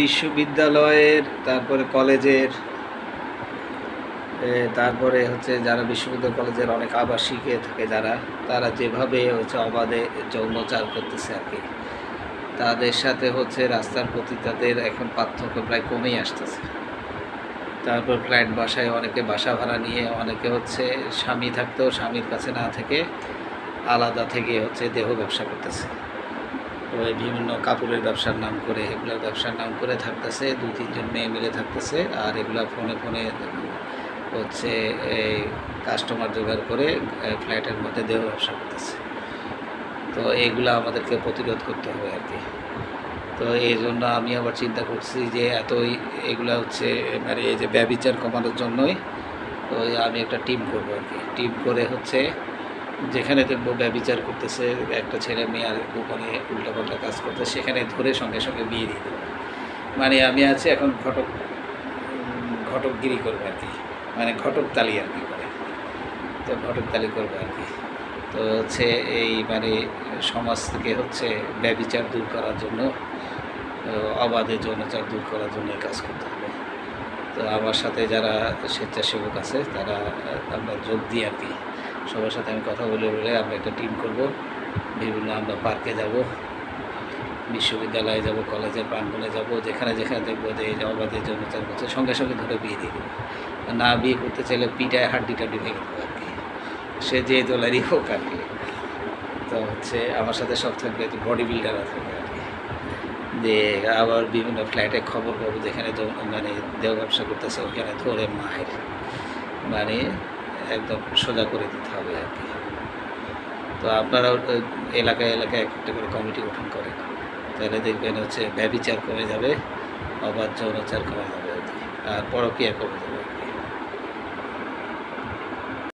বিশ্ববিদ্যালয়ের, তারপরে কলেজের তারপরে হচ্ছে যারা বিশ্ববিদ্যালয় কলেজের অনেক আবাসিকে থাকে যারা, তারা যেভাবে হচ্ছে অবাধে যৌনচার করতেছে আর কি। তাদের সাথে হচ্ছে রাস্তার প্রতি তাদের এখন পার্থক্য প্রায় কমেই আসতেছে। তারপর ফ্ল্যাট বাসায় অনেকে বাসা ভাড়া নিয়ে, অনেকে হচ্ছে স্বামী থাকতেও স্বামীর কাছে না থেকে আলাদা থেকে হচ্ছে দেহ ব্যবসা করতেছে। ওই বিভিন্ন কাপড়ের ব্যবসার নাম করে এগুলোর ব্যবসার নাম করে থাকতেছে দু তিনজন মেয়ে মিলে থাকতেছে আর এগুলা ফোনে ফোনে হচ্ছে এই কাস্টমার জোগাড় করে ফ্ল্যাটের মধ্যে দেহ ব্যবসা করতেছে। তো এইগুলা আমাদেরকে প্রতিরোধ করতে হবে আর কি। তো এই জন্য আমি আবার চিন্তা করছি যে এতই এগুলা হচ্ছে মানে এই যে ব্যবচার কমানোর জন্যই ওই আমি একটা টিম করব আর কি। টিম করে হচ্ছে যেখানে দেখব ব্যবচার করতেছে, একটা ছেলে মেয়ে আর গোপনে উল্টাপাল্টা কাজ করতে সেখানে ধরে সঙ্গে সঙ্গে বিয়ে দিয়ে দেবো। মানে আমি আছি এখন ঘটক ঘটকগিরি করব আর কি। মানে ঘটক তালি আর কি করে। তো ঘটক তালি করব আর কি। তো হচ্ছে এই মানে সমাজ থেকে হচ্ছে ব্যবচার দূর করার জন্য অবাধে যৌনাচার দূর করার জন্য কাজ করতে হবে। তো আমার সাথে যারা স্বেচ্ছাসেবক আছে, তারা আমরা যোগ দিই আর কি। সবার সাথে আমি কথা বলে বলে আমরা একটা টিম করব। বিভিন্ন আমরা পার্কে যাব। বিশ্ববিদ্যালয়ে যাব কলেজের প্রাঙ্গণে যাব, যেখানে যেখানে দেখব যে এই যে অবাধে যৌনাচার করছে সঙ্গে সঙ্গে ধরে বিয়ে দিয়ে দেবো। না বিয়ে করতে চাইলে পিটায় হাড্ডি টাড্ডি ভেঙে দেবো আর কি। সে যে দোলারই হোক আর কি। তো হচ্ছে আমার সাথে সব থাকবে বডি বিল্ডাররা থাকবে আর কি। যে আবার বিভিন্ন ফ্ল্যাটে খবর পাবো যেখানে মানে দেহ ব্যবসা করতেছে, ওখানে ধরে মায়ের। মানে একদম সোজা করে দিতে হবে আর কি। তো আপনারা এলাকায় এলাকায় এক একটা করে কমিটি গঠন করেন। তাহলে দেখবেন হচ্ছে ব্যবিচার কমে যাবে অবাধ যৌনাচার কমে যাবে আর কি, আর পরকীয়া কমে যাবে